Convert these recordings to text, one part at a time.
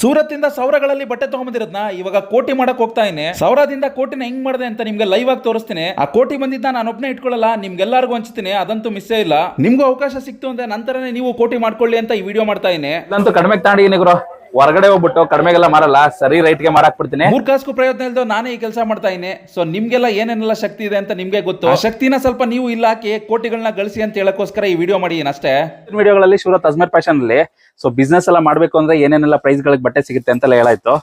ಸೂರತ್ತಿಂದ ಸೌರಗಳಲ್ಲಿ ಬಟ್ಟೆ ತಗೊಂಬಂದಿರೋದ್ನ ಇವಾಗ ಕೋಟಿ ಮಾಡಕ್ ಹೋಗ್ತಾ ಇದ್ದೀನಿ ಸೌರದಿಂದ ಕೋಟಿನ ಹೆಂಗ್ ಮಾಡಿದೆ ಅಂತ ನಿಮ್ಗೆ ಲೈವ್ ಆಗಿ ತೋರಿಸ್ತೀನಿ. ಆ ಕೋಟಿ ಬಂದಿದ್ದ ನಾನು ಒಬ್ಬನೇ ಇಟ್ಕೊಳ್ಳಲ್ಲ, ನಿಮ್ಗೆಲ್ಲರಿಗೂ ಹಂಚ್ತೀನಿ ಅದಂತೂ ಮಿಸ್ಸೇ ಇಲ್ಲ. ನಿಮ್ಗೂ ಅವಕಾಶ ಸಿಕ್ತು ಅಂದ್ರೆ ನಂತರನೇ ನೀವು ಕೋಟಿ ಮಾಡ್ಕೊಳ್ಳಿ ಅಂತ ಈ ವಿಡಿಯೋ ಮಾಡ್ತಾ ಇದ್ದೀನಿ ಕಡಿಮೆ ತಗೊಂಡಿದ್ದೀನಿ ಗುರು. ಹೊರಗಡೆ ಹೋಗ್ಬಿಟ್ಟು ಕಡಿಮೆಗೆಲ್ಲ ಮಾರಲ್ಲ ಸರಿ ರೈಟ್ಗೆ ಮಾರಾಕ್ ಬಿಡ್ತೀನಿ. ಮೂರ್ ಕಾಸ್ಕು ಪ್ರಯತ್ನ ಇಲ್ದ ನಾನೇ ಈ ಕೆಲಸ ಮಾಡ್ತಾ ಇದ್ದೀನಿ ಸೊ ನಿಮ್ಗೆಲ್ಲ ಏನೇನೆಲ್ಲ ಶಕ್ತಿ ಇದೆ ಅಂತ ನಿಮ್ಗೆ ಗೊತ್ತು. ಆ ಶಕ್ತಿನ ಸ್ವಲ್ಪ ನೀವು ಇಲ್ಲ ಹಾಕಿ ಕೋಟಿಗಳನ್ನ ಗಳಿಸಿ ಅಂತ ಹೇಳಕ್ಕೋಸ್ಕರ ಈ ವಿಡಿಯೋ ಮಾಡಿದ್ದೀನಿ ಅಷ್ಟೇ? ವಿಡಿಯೋಗಳಲ್ಲಿ ಸೂರತ್ ಅಜ್ಮೇರ್ ಫ್ಯಾಷನ್ ಅಲ್ಲಿ. ಸೊ ಬಿಸ್ನೆಸ್ ಎಲ್ಲ ಮಾಡ್ಬೇಕು ಅಂದ್ರೆ ಏನೇನೆಲ್ಲ ಪ್ರೈಸ್ ಗಳಿಗೆ ಬಟ್ಟೆ ಸಿಗುತ್ತೆ ಅಂತೆಲ್ಲ ಹೇಳಾಯ್ತು.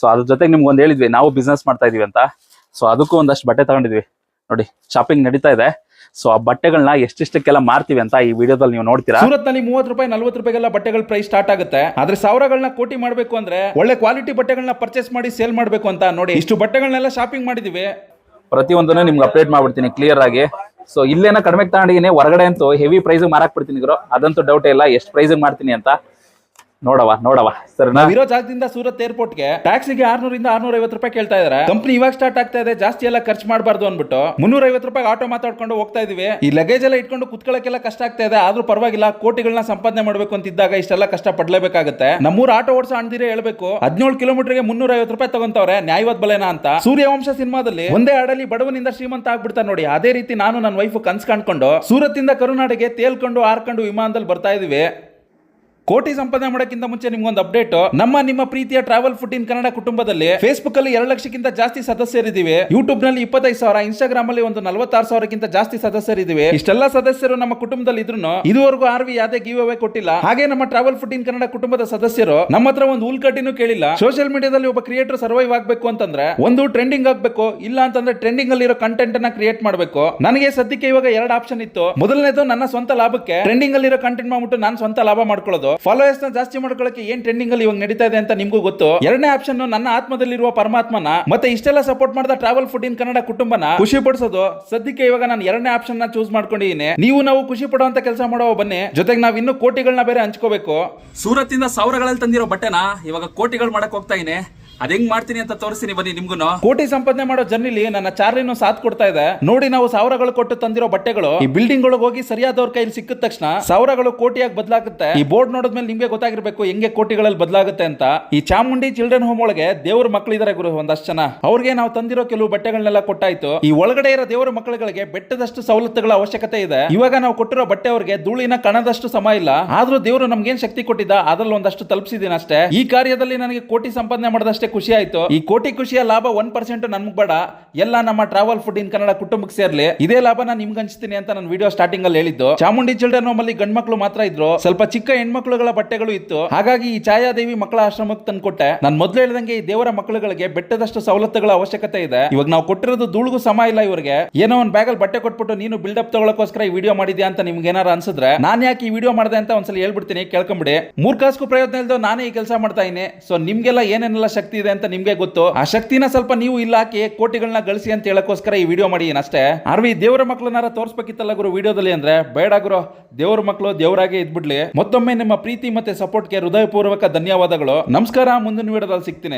ಸೊ ಅದ್ರ ಜೊತೆಗೆ ನಿಮ್ಗೆ ಒಂದ್ ಹೇಳಿದ್ವಿ ನಾವು ಬಿಸ್ನೆಸ್ ಮಾಡ್ತಾ ಇದೀವಿ ಅಂತ. ಸೊ ಅದಕ್ಕೂ ಒಂದಷ್ಟು ಬಟ್ಟೆ ತಗೊಂಡಿದ್ವಿ. ನೋಡಿ ಶಾಪಿಂಗ್ ನಡೀತಾ ಇದೆ. ಸೊ ಆ ಬಟ್ಟೆಗಳನ್ನ ಎಷ್ಟಿಷ್ಟಕ್ಕೆಲ್ಲ ಮಾರ್ತೀವಿ ಅಂತ ಈ ವಿಡಿಯೋದಲ್ಲಿ ನೀವು ನೋಡ್ತೀರಾ? ಸೂರತ್ನಲ್ಲಿ ಮೂವತ್ತು ರೂಪಾಯಿ ನಲ್ವತ್ತು ರೂಪಾಯಿಗೆಲ್ಲ ಬಟ್ಟೆಗಳ ಪ್ರೈಸ್ ಸ್ಟಾರ್ಟ್ ಆಗುತ್ತೆ. ಆದ್ರೆ ಸಾವಿರಗಳನ್ನ ಕೋಟಿ ಮಾಡಬೇಕು ಅಂದ್ರೆ ಒಳ್ಳೆ ಕ್ವಾಲಿಟಿ ಬಟ್ಟೆಗಳನ್ನ ಪರ್ಚೇಸ್ ಮಾಡಿ ಸೇಲ್ ಮಾಡಬೇಕು ಅಂತ ನೋಡಿ ಇಷ್ಟು ಬಟ್ಟೆಗಳನ್ನೆಲ್ಲ ಶಾಪಿಂಗ್ ಮಾಡಿದೀವಿ. ಪ್ರತಿಯೊಂದನ್ನು ನಿಮ್ಗೆ ಅಪ್ಡೇಟ್ ಮಾಡ್ಬಿಡ್ತೀನಿ ಕ್ಲಿಯರ್ ಆಗಿ. ಸೊ ಇಲ್ಲೇನ ಕಡಿಮೆ ತಗೊಂಡಿದ್ದೀನಿ ಹೊರಗಡೆ ಅಂತೂ ಹೆವಿ ಪ್ರೈಸ್ ಮಾರಾಕ್ ಬಿಡ್ತೀನಿ ಗುರು. ಅದಂತೂ ಡೌಟ್ ಇಲ್ಲ ಎಷ್ಟು ಪ್ರೈಸ್ ಮಾಡ್ತೀನಿ ಅಂತ. ನೋಡವ ನೋಡವ ನಾವ್ ಇರೋ ಜಾಗದಿಂದ ಸೂರತ್ ಏರ್ಪೋರ್ಟ್ಗೆ ಟ್ಯಾಕ್ಸಿಗೆ ಆರ್ನೂರಿಂದ ಆರ್ನೂರ ಐವತ್ತು ರೂಪಾಯಿ ಕೇಳ್ತಾ ಇದಾರೆ. ಕಂಪ್ನಿ ಇವಾಗ ಸ್ಟಾರ್ಟ್ ಆಗ್ತಾ ಇದೆ, ಜಾಸ್ತಿ ಎಲ್ಲ ಖರ್ಚು ಮಾಡಬಾರ್ದು ಅನ್ಬಿಟ್ಟು ಮುನ್ನೂರ ಐವತ್ತು ರೂಪಾಯಿ ಆಟೋ ಮಾತಾಡ್ಕೊಂಡು ಹೋಗ್ತಾ ಇದೀವಿ. ಈ ಲಗೇಜ್ ಎಲ್ಲ ಇಟ್ಕೊಂಡು ಕುತ್ಕೊಳ್ಳೋಕೆಲ್ಲ ಕಷ್ಟ ಆಗ್ತಾ ಇದೆ, ಆದ್ರೂ ಪರವಾಗಿಲ್ಲ ಕೋಟಿಗಳನ್ನ ಸಂಪಾದನೆ ಮಾಡಬೇಕು ಅಂತಿದ್ದಾಗ ಇಷ್ಟೆಲ್ಲ ಕಷ್ಟ ಪಡ್ಲೇಬೇಕಾಗುತ್ತೆ ನಮ್ಮೂರ ಆಟೋ ಓಡಿಸೋ ಅಣ್ದಿರೇ ಹೇಳ್ಬೇಕು. ಹದಿನೇಳು ಕಿಲೋಮೀಟರ್ಗೆ ಮುನ್ನೂರ ಐವತ್ತು ರೂಪಾಯಿ ತಗೊಂತವ್ರೆ, ನ್ಯಾಯವಾದ ಬಲೇನ ಅಂತ. ಸೂರ್ಯವಂಶ ಸಿನಿಮಾದಲ್ಲಿ ಒಂದೇ ಹಾಡಲ್ಲಿ ಬಡವನಿಂದ ಶ್ರೀಮಂತ ಆಗ್ಬಿಡ್ತಾರೆ ನೋಡಿ, ಅದೇ ರೀತಿ ನಾನು ನನ್ನ ವೈಫ್ ಕನ್ಸ್ ಕಾಣ್ಕೊಂಡು ಇಂದ ಕರುನಾಡಿಗೆ ತೇಲ್ಕೊಂಡು, ಆರ್ಕೊಂಡು ವಿಮಾನದಲ್ಲಿ ಬರ್ತಾ ಇದೀವಿ. ಕೋಟಿ ಸಂಪಾದನೆ ಮಾಡೋಕ್ಕಿಂತ ಮುಂಚೆ ನಿಮ್ಗೊಂದು ಅಪ್ಡೇಟ್ ನಮ್ಮ ನಿಮ್ಮ ಪ್ರೀತಿಯ ಟ್ರಾವೆಲ್ ಫುಡ್ ಇನ್ ಕನ್ನಡ ಕುಟುಂಬದಲ್ಲಿ ಫೇಸ್ಬುಕ್ ಅಲ್ಲಿ ಎರಡು ಲಕ್ಷಕ್ಕಿಂತ ಜಾಸ್ತಿ ಸದಸ್ಯರಿದ್ದೀವಿ. ಯೂಟ್ಯೂಬ್ನಲ್ಲಿ ಇಪ್ಪತ್ತೈದು ಸಾವಿರ ಇನ್ಸ್ಟಾಗ್ರಾಮ್ ಅಲ್ಲಿ ಒಂದು ನಲವತ್ತಾರು ಸಾವಿರಕ್ಕಿಂತ ಜಾಸ್ತಿ ಸದಸ್ಯರಿದ್ದೀವಿ. ಇಷ್ಟೆಲ್ಲ ಸದಸ್ಯರು ನಮ್ಮ ಕುಟುಂಬದಲ್ಲಿ ಇದ್ರು ಇದುವರೆಗೂ ಆರ್ ವಿ ಯಾವುದೇ ಗಿವ್ ಅವೇ ಕೊಟ್ಟಿಲ್ಲ. ಹಾಗೆ ನಮ್ಮ ಟ್ರಾವೆಲ್ ಫುಡ್ ಇನ್ ಕನ್ನಡ ಕುಟುಂಬದ ಸದಸ್ಯರು ನಮ್ಮ ಹತ್ರ ಒಂದು ಉಲ್ಕಟ್ಟಿನೂ ಕೇಳಿಲ್ಲ. ಸೋಷಿಯಲ್ ಮೀಡಿಯಾದಲ್ಲಿ ಒಬ್ಬ ಕ್ರಿಯೇಟರ್ ಸರ್ವೈವ್ ಆಗಬೇಕು ಅಂತಂದ್ರೆ ಒಂದು ಟ್ರೆಂಡಿಂಗ್ ಆಗಬೇಕು, ಇಲ್ಲ ಅಂತಂದ್ರೆ ಟ್ರೆಂಡಿಂಗ್ ಅಲ್ಲಿರೋ ಕಂಟೆಂಟ್ ಅನ್ನ ಕ್ರಿಯೇಟ್ ಮಾಡಬೇಕು. ನನಗೆ ಸದ್ಯಕ್ಕೆ ಇವಾಗ ಎರಡು ಆಪ್ಷನ್ ಇತ್ತು. ಮೊದಲನೇದು ನನ್ನ ಸ್ವಂತ ಲಾಭಕ್ಕೆ ಟ್ರೆಂಡಿಂಗ್ ಅಲ್ಲಿರೋ ಕಂಟೆಂಟ್ ಮಾಡ್ಬಿಟ್ಟು ನಾನು ಸ್ವಂತ ಲಾಭ ಮಾಡ್ಕೊಳ್ಳೋದು. ಫಾಲೋಯರ್ಸ್ನ ಜಾಸ್ತಿ ಮಾಡ್ಕೊಳ್ಳೋಕೆ ಏನ್ ಟ್ರೆಂಡಿಂಗ್ ಅಲ್ಲಿ ಇವಾಗ ನಡೀತಾ ಇದೆ ಅಂತ ನಿಮಗೂ ಗೊತ್ತು? ಎರಡನೇ ಆಪ್ಷನ್ ನನ್ನ ಆತ್ಮದಲ್ಲಿರುವ ಪರಮಾತ್ಮನ, ಮತ್ತೆ ಇಷ್ಟೆಲ್ಲ ಸಪೋರ್ಟ್ ಮಾಡಿದ ಟ್ರಾವೆಲ್ ಫುಡ್ ಇನ್ ಕನ್ನಡ ಕುಟುಂಬನ ಖುಷಿ ಪಡಿಸೋದು. ಸದ್ಯಕ್ಕೆ ಇವಾಗ ನಾನು ಎರಡನೇ ಆಪ್ಷನ್ನ ಚೂಸ್ ಮಾಡ್ಕೊಂಡಿದ್ದೀನಿ. ನೀವು ನಾವು ಖುಷಿ ಪಡುವಂತ ಕೆಲಸ ಮಾಡೋ ಬನ್ನಿ. ಜೊತೆಗೆ ನಾವು ಇನ್ನು ಕೋಟಿಗಳನ್ನ ಬೇರೆ ಹಂಚ್ಕೋಬೇಕು. ಸೂರತ್ತಿಂದ ಸಾವಿರಗಳಲ್ಲಿ ತಂದಿರೋ ಬಟ್ಟೆನ? ಇವಾಗ ಕೋಟಿಗಳು ಮಾಡಕ್ ಹೋಗ್ತಾ ಇದೀನಿ ಅದ್ ಹೆಂಗ್ ಮಾಡ್ತೀನಿ ಅಂತ ತೋರಿಸ್ತೀನಿ ಬನ್ನಿ ನಿಮ್ಗೂ ಕೋಟಿ ಸಂಪಾದನೆ ಮಾಡೋ ಜರ್ನಿಲಿ ನನ್ನ ಚಾರ್ಲಿನೂ ಸಾಥ್ ಕೊಡ್ತಾ ಇದೆ. ನೋಡಿ ನಾವು ಸಾವಿರಗಳು ಕೊಟ್ಟು ತಂದಿರೋ ಬಟ್ಟೆಗಳು. ಈ ಬಿಲ್ಡಿಂಗ್ ಒಳಗೆ ಹೋಗಿ ಸರಿಯಾದವ್ರ ಕೈಲಿ ಸಿಕ್ಕಿದ ತಕ್ಷಣ ಸಾವಿರಗಳು ಕೋಟಿಯಾಗಿ ಬದಲಾಗುತ್ತೆ. ಈ ಬೋರ್ಡ್ ನೋಡಿದ್ಮೇಲೆ ನಿಮ್ಗೆ ಗೊತ್ತಾಗಿರ್ಬೇಕು ಹೆಂಗೆ ಕೋಟಿಗಳಲ್ಲಿ ಬದಲಾಗುತ್ತೆ ಅಂತ. ಈ ಚಾಮುಂಡಿ ಚಿಲ್ಡ್ರನ್ ಹೋಮ್ ಒಳಗೆ ದೇವ್ರ ಮಕ್ಕಳಿದಾರೆ ಗುರು ಒಂದಷ್ಟು ಜನ. ಅವ್ರಿಗೆ ನಾವು ತಂದಿರೋ ಕೆಲವು ಬಟ್ಟೆಗಳನ್ನೆಲ್ಲ ಕೊಟ್ಟಾಯ್ತು. ಈ ಒಳಗಡೆ ಇರೋ ದೇವರ ಮಕ್ಕಳುಗಳಿಗೆ ಬೆಟ್ಟದಷ್ಟು ಸವಲತ್ತುಗಳ ಅವಶ್ಯಕತೆ ಇದೆ. ಇವಾಗ ನಾವು ಕೊಟ್ಟಿರೋ ಬಟ್ಟೆ ಅವರಿಗೆ ಧೂಳಿನ ಕಣದಷ್ಟು ಸಮ ಇಲ್ಲ. ಆದ್ರೂ ದೇವರು ನಮ್ಗೇನ್ ಶಕ್ತಿ ಕೊಟ್ಟಿದ್ದ, ಅದ್ರಲ್ಲಿ ಒಂದಷ್ಟು ತಲುಪಿಸಿದೀನಿ ಅಷ್ಟೇ ಈ ಕಾರ್ಯದಲ್ಲಿ ನನಗೆ ಕೋಟಿ ಸಂಪಾದನೆ ಮಾಡಿದಷ್ಟೇ ಖುಷಿ ಆಯ್ತು. ಈ ಕೋಟಿ ಖುಷಿಯ ಲಾಭ ಒನ್ ಪರ್ಸೆಂಟ್ ನಮ್ಗೆ ಬೇಡ. ಎಲ್ಲ ನಮ್ಮ ಟ್ರಾವೆಲ್ ಫುಡ್ ಇನ್ ಕನ್ನಡ ಕುಟುಂಬಕ್ಕೆ ಸೇರ್ಲಿ. ಇದೇ ಲಾಭ ನಾನು ನಿಮ್ಗೆ ಹಂಚ್ತೀನಿ ಅಂತ ನಾನು ವಿಡಿಯೋ ಸ್ಟಾರ್ಟಿಂಗ್ ಅಲ್ಲಿ ಹೇಳಿದ್ದು. ಚಾಮುಂಡಿ ಚಿಲ್ಡ್ರನ್ ಹೋಮ್ ಅಲ್ಲಿ ಗಂಡ್ ಮಾತ್ರ ಇದ್ರು. ಸ್ವಲ್ಪ ಚಿಕ್ಕ ಹೆಣ್ಮಕ್ಳುಗಳ ಬಟ್ಟೆಗಳು ಇತ್ತು. ಹಾಗಾಗಿ ಈ ಛಾಯಾದೇವಿ ಮಕ್ಕಳ ಆಶ್ರಮಕ್ಕೆ ತಂದ್ಕೊಟ್ಟೆ ನಾನು ಮೊದಲು ಹೇಳ್ದಂಗೆ ಈ ದೇವರ ಮಕ್ಕಳುಗಳಿಗೆ ಬೆಟ್ಟದಷ್ಟು ಸವಲತ್ತುಗಳ ಅವಶ್ಯಕತೆ ಇದೆ. ಇವಾಗ ನಾವು ಕೊಟ್ಟಿರೋದು ಧೂಳಿಗೂ ಸಮ ಇಲ್ಲ ಇವರಿಗೆ. ಏನೋ ಒಂದು ಬ್ಯಾಗಲ್ಲಿ ಬಟ್ಟೆ ಕೊಟ್ಬಿಟ್ಟು ನೀನು ಬಿಲ್ಡಪ್ ತಗೊಳಕೋಸ್ಕರ ಈ ವಿಡಿಯೋ ಮಾಡಿದ್ಯಾ ಅಂತ ನಿಮ್ಗೆ ಏನಾರು ಅನ್ಸಿದ್ರೆ ನಾನು ಯಾಕೆ ಈ ವಿಡಿಯೋ ಮಾಡಿದೆ ಅಂತ ಒಂದ್ಸಲ ಹೇಳ್ಬಿಡ್ತೀನಿ. ಕೇಳ್ಕೊಂಬಿಡಿ. ಮೂರ್ ಕಾಸ್ಕು ಪ್ರಯತ್ನ ಇಲ್ದೋ ನಾನೇ ಈ ಕೆಲಸ ಮಾಡ್ತಾ ಇದ್ದೀನಿ. ಸೊ ನಿಮ್ಗೆಲ್ಲ ಏನೇನೆಲ್ಲ ಶಕ್ತಿ ಇದೆ ಅಂತ ನಿಮ್ಗೆ ಗೊತ್ತು. ಆ ಶಕ್ತಿನ ಸ್ವಲ್ಪ ನೀವು ಇಲ್ಲ ಹಾಕಿ ಕೋಟಿಗಳನ್ನ ಗಳಿಸಿ ಅಂತ ಹೇಳಕ್ಕೋಸ್ಕರ ಈ ವಿಡಿಯೋ ಮಾಡಿ ಅಷ್ಟೇ ಆರ್ವಿ ದೇವರ ಮಕ್ಕಳನ್ನಾರ ತೋರಿಸ್ಬೇಕಿತ್ತಲ್ಲ ಗುರು ವಿಡಿಯೋದಲ್ಲಿ ಅಂದ್ರೆ? ಬೇಡ ಗುರು. ದೇವರ ಮಕ್ಕಳು ದೇವರಾಗೆ ಇದ್ಬಿಡ್ಲಿ. ಮತ್ತೊಮ್ಮೆ ನಿಮ್ಮ ಪ್ರೀತಿ ಮತ್ತೆ ಸಪೋರ್ಟ್ಗೆ ಹೃದಯಪೂರ್ವಕ ಧನ್ಯವಾದಗಳು. ನಮಸ್ಕಾರ, ಮುಂದಿನ ವಿಡಿಯೋದಲ್ಲಿ ಸಿಗ್ತೀನಿ.